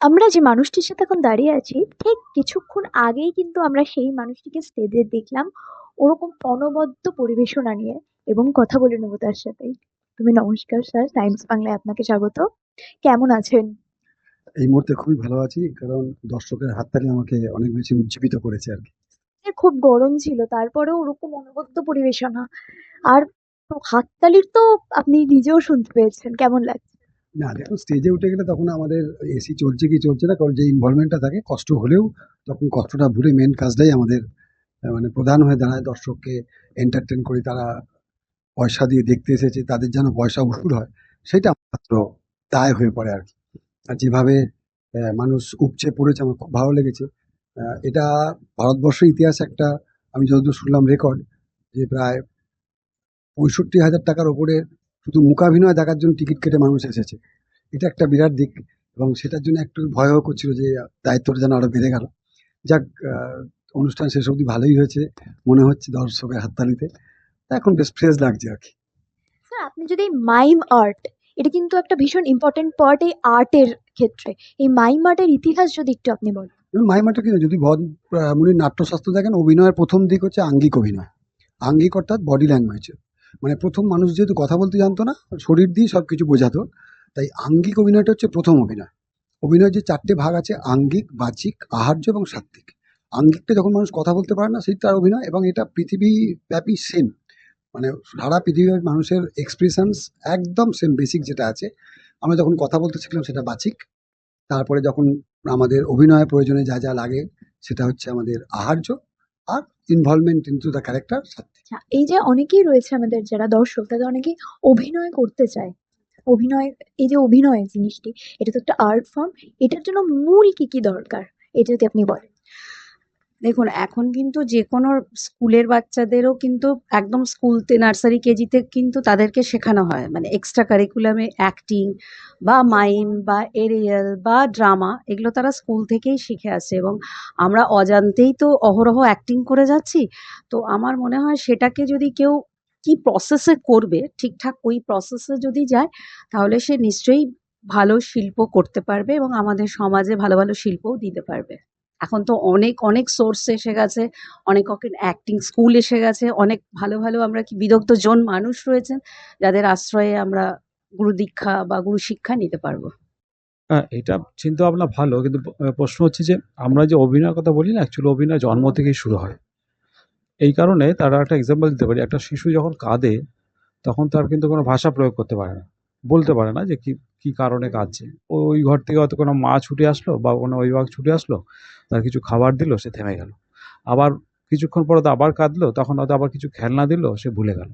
আমরা যে মানুষটির সাথে এখন দাঁড়িয়ে আছি ঠিক কিছুক্ষণ আগেই কিন্তু আমরা সেই মানুষটিকে স্টেজে দেখলাম ওরকম অনবদ্য পরিবেশনা নিয়ে এবং কথা বলে নেব তার সাথেই। তুমি নমস্কার স্যার টাইমস বাংলায় আপনাকে স্বাগত। কেমন আছেন? এই মুহূর্তে খুবই ভালো আছি কারণ দর্শকের হাততালি আমাকে অনেক বেশি উজ্জীবিত করেছে আর কি। খুব গরম ছিল তারপরেও ওরকম অনবদ্য পরিবেশনা আর হাততালির তো আপনি নিজেও শুনতে পেয়েছেন কেমন লাগছে? না দেখুন স্টেজে উঠে গেলে তখন আমাদের এসি চলছে কি চলছে না, কারণ যে ইনভলভমেন্টটা থাকে, কষ্ট হলেও তখন কষ্টটা ভুলে মেন কাজটাই আমাদের মানে প্রধান হয়ে দাঁড়ায় দর্শককে এন্টারটেন করি, তারা পয়সা দিয়ে দেখতে এসেছে, তাদের যেন পয়সা উসুল হয়, সেটা মাত্র দায় হয়ে পড়ে আর কি। আর যেভাবে মানুষ উপচে পড়েছে, আমার খুব ভালো লেগেছে। এটা ভারতবর্ষের ইতিহাস একটা, আমি যতদূর শুনলাম রেকর্ড যে প্রায় পঁয়ষট্টি হাজার টাকার ওপরে শুধু মূকাভিনয় দেখার জন্য টিকিট কেটে মানুষ এসেছে। এটা একটা বিরাট দিক এবং সেটার জন্য একটু ভয়ও করছিল যে দায়িত্বটা যেন আরও বেড়ে গেল। যাক অনুষ্ঠান শেষ অবধি ভালোই হয়েছে মনে হচ্ছে দর্শকের হাততালিতে। তা এখন বেশ ফ্রেশ লাগছে আর কি। স্যার আপনি যদি মাইম আর্ট এটা কিন্তু একটা ভীষণ ইম্পর্টেন্ট পার্ট এই আর্টের ক্ষেত্রে। এই মাইম আর্টের ইতিহাস যদি একটু আপনি বলেন। যেমন মাইমাটা কিন্তু যদি মুনির নাট্যশাস্ত্র দেখেন অভিনয়ের প্রথম দিক হচ্ছে আঙ্গিক অভিনয়। আঙ্গিক অর্থাৎ বডি ল্যাঙ্গুয়েজ মানে প্রথম মানুষ যেহেতু কথা বলতে জানতো না, শরীর দিয়ে সব কিছু বোঝাতো, তাই আঙ্গিক অভিনয়টা হচ্ছে প্রথম অভিনয়। অভিনয়ের যে চারটে ভাগ আছে, আঙ্গিক বাচিক আহার্য এবং সাত্ত্বিক। আঙ্গিকটা যখন মানুষ কথা বলতে পারে না, সেই তার অভিনয় এবং এটা পৃথিবীব্যাপী সেম মানে সারা পৃথিবীর মানুষের এক্সপ্রেশনস একদম সেম বেসিক যেটা আছে। আমরা যখন কথা বলতে শিখলাম, সেটা বাচিক তারপরে যখন আমাদের অভিনয়ের প্রয়োজনে যা যা লাগে, সেটা হচ্ছে আমাদের আহার্য। আর ইনভলভমেন্ট ইনটু দ্য ক্যারেক্টার এই যে অনেকেই রয়েছে আমাদের যারা দর্শক, তাদের অনেকেই অভিনয় করতে চায়। অভিনয়, এই যে অভিনয় জিনিসটি, এটা তো একটা আর্ট ফর্ম এটার জন্য মূল কি কি দরকার? এটা যদি আপনি বলেন। দেখুন, এখন কিন্তু যে কোনো স্কুলের বাচ্চাদেরও কিন্তু একদম স্কুলতে নার্সারি কেজিতে কিন্তু তাদেরকে শেখানো হয়। মানে এক্সট্রা কারিকুলামে অ্যাক্টিং বা মাইম বা এরিয়াল বা ড্রামা এগুলো তারা স্কুল থেকেই শিখে আসে এবং আমরা অজান্তেই তো অহরহ অ্যাক্টিং করে যাচ্ছি। তো আমার মনে হয় সেটাকে যদি কেউ কি প্রসেসে করবে, ঠিকঠাক ওই প্রসেসে যদি যায়, তাহলে সে নিশ্চয়ই ভালো শিল্প করতে পারবে এবং আমাদের সমাজে ভালো ভালো শিল্পও দিতে পারবে। এখন তো অনেক অনেক সোর্স এসে গেছে, অনেক অ্যাক্টিং স্কুল এসে গেছে, অনেক ভালো ভালো আমরা কি বিদগ্ধ জন মানুষ রয়েছেন, যাদের আশ্রয়ে আমরা গুরু দীক্ষা বা গুরু শিক্ষা নিতে পারব। হ্যাঁ এটা চিন্তা ভাবনা ভালো, কিন্তু প্রশ্ন হচ্ছে যে আমরা যে অভিনয়ের কথা বলি না অ্যাকচুয়ালি অভিনয় জন্ম থেকেই শুরু হয়। এই কারণে তারা একটা এক্সাম্পল দিতে পারি, একটা শিশু যখন কাঁদে, তখন তার কিন্তু কোনো ভাষা প্রয়োগ করতে পারে না, বলতে পারে না যে কি কি কারণে কাঁদছে? ওই ঘর থেকে হয়তো কোনো মা ছুটে আসলো বা কোনো অভিভাবক ছুটে আসলো, তার কিছু খাবার দিল, সে থেমে গেল। আবার কিছুক্ষণ পরে তো আবার কাঁদলো, তখন হয়তো আবার কিছু খেলনা দিল, সে ভুলে গেল।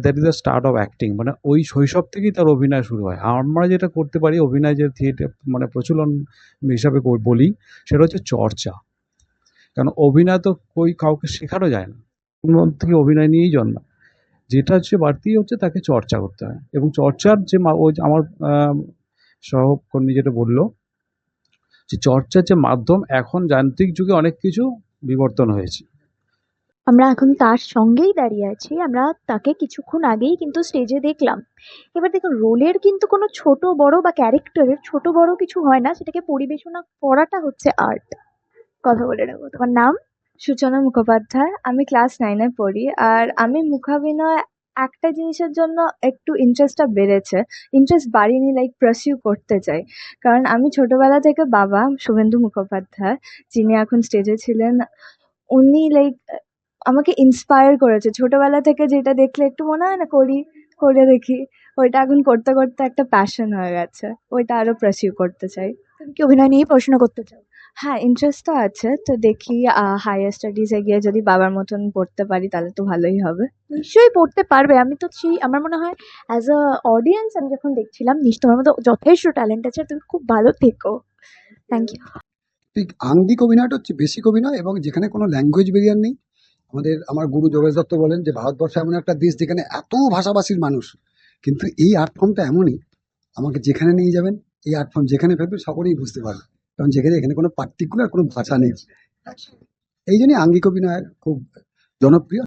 That is the start of acting মানে ওই শৈশব থেকেই তার অভিনয় শুরু হয়। আমরা যেটা করতে পারি, অভিনয় যে থিয়েটার মানে প্রচলন হিসাবে বলি, সেটা হচ্ছে চর্চা। কারণ অভিনয় তো কই কাউকে শেখানো যায় না। কোনো থেকে অভিনয় নিয়েই জন্মায়। যেটা হচ্ছে বাড়তি হচ্ছে তাকে চর্চা করতে হয়। এবং চর্চার যে ওই আমার সহকর্মী যেটা বলল, যে চর্চার যে মাধ্যম এখন যান্ত্রিক যুগে অনেক কিছু বিবর্তন হয়েছে। আমরা এখন তার সঙ্গেই দাঁড়িয়ে আছি। আমরা তাকে কিছুক্ষণ আগেই কিন্তু স্টেজে দেখলাম। এবার দেখুন রোলের কিন্তু কোনো ছোট, বড় বা ক্যারেক্টারের ছোট, বড় কিছু হয় না। সেটাকে পরিবেশনা করাটা হচ্ছে আর্ট কথা বলে নেব। তোমার নাম? সূচনা মুখোপাধ্যায়, আমি ক্লাস নাইনে পড়ি, আর আমি মুখাভিনয় একটা জিনিসের জন্য একটু ইন্টারেস্টটা বেড়েছে। ইন্টারেস্ট বাড়িনি লাইক পারসিউ করতে চাই। কারণ আমি ছোটবেলা থেকে বাবা শুভেন্দু মুখোপাধ্যায়, যিনি এখন স্টেজে ছিলেন, উনি লাইক আমাকে ইন্সপায়ার করেছে। ছোটবেলা থেকে যেটা দেখলে একটু মনে হয় না করি, করে দেখি। ওইটা এখন করতে করতে একটা প্যাশন হয়ে গেছে। ওইটা আরও পারসিউ করতে চাই। তুমি কি অভিনয় নিয়ে পড়াশোনা করতে চাও? হ্যাঁ ইন্টারেস্ট তো আছে। তো দেখি হায়ার স্টাডিজে গিয়ে যদি বাবার মতন পড়তে পারি তাহলে তো ভালোই হবে। নিশ্চয়ই পড়তে পারবে। আমি তো সেই আমার মনে হয় অ্যাজ আ অডিয়েন্স আমি যখন দেখছিলাম নিশ্চয় তোমার মধ্যে যথেষ্ট ট্যালেন্ট আছে তুমি খুব ভালো থেকো। থ্যাংক ইউ ঠিক আঙ্গিক অভিনয়টা হচ্ছে বেসিক অভিনয় এবং যেখানে কোনো ল্যাঙ্গুয়েজ ব্যারিয়ার নেই। আমাদের আমার গুরু যোগেশ দত্ত বলেন যে ভারতবর্ষ এমন একটা দেশ যেখানে এত ভাষাভাষীর মানুষ কিন্তু এই আর্ট ফর্মটা এমনই। আমাকে যেখানে নিয়ে যাবেন এই আর্ট ফর্ম যেখানে ফেলবে সকলেই বুঝতে পারবে। কারণ যেখানে এখানে কোনো পার্টিকুলার কোনো ভাষা নেই। এই জন্যই আঙ্গিক অভিনয় খুব জনপ্রিয়।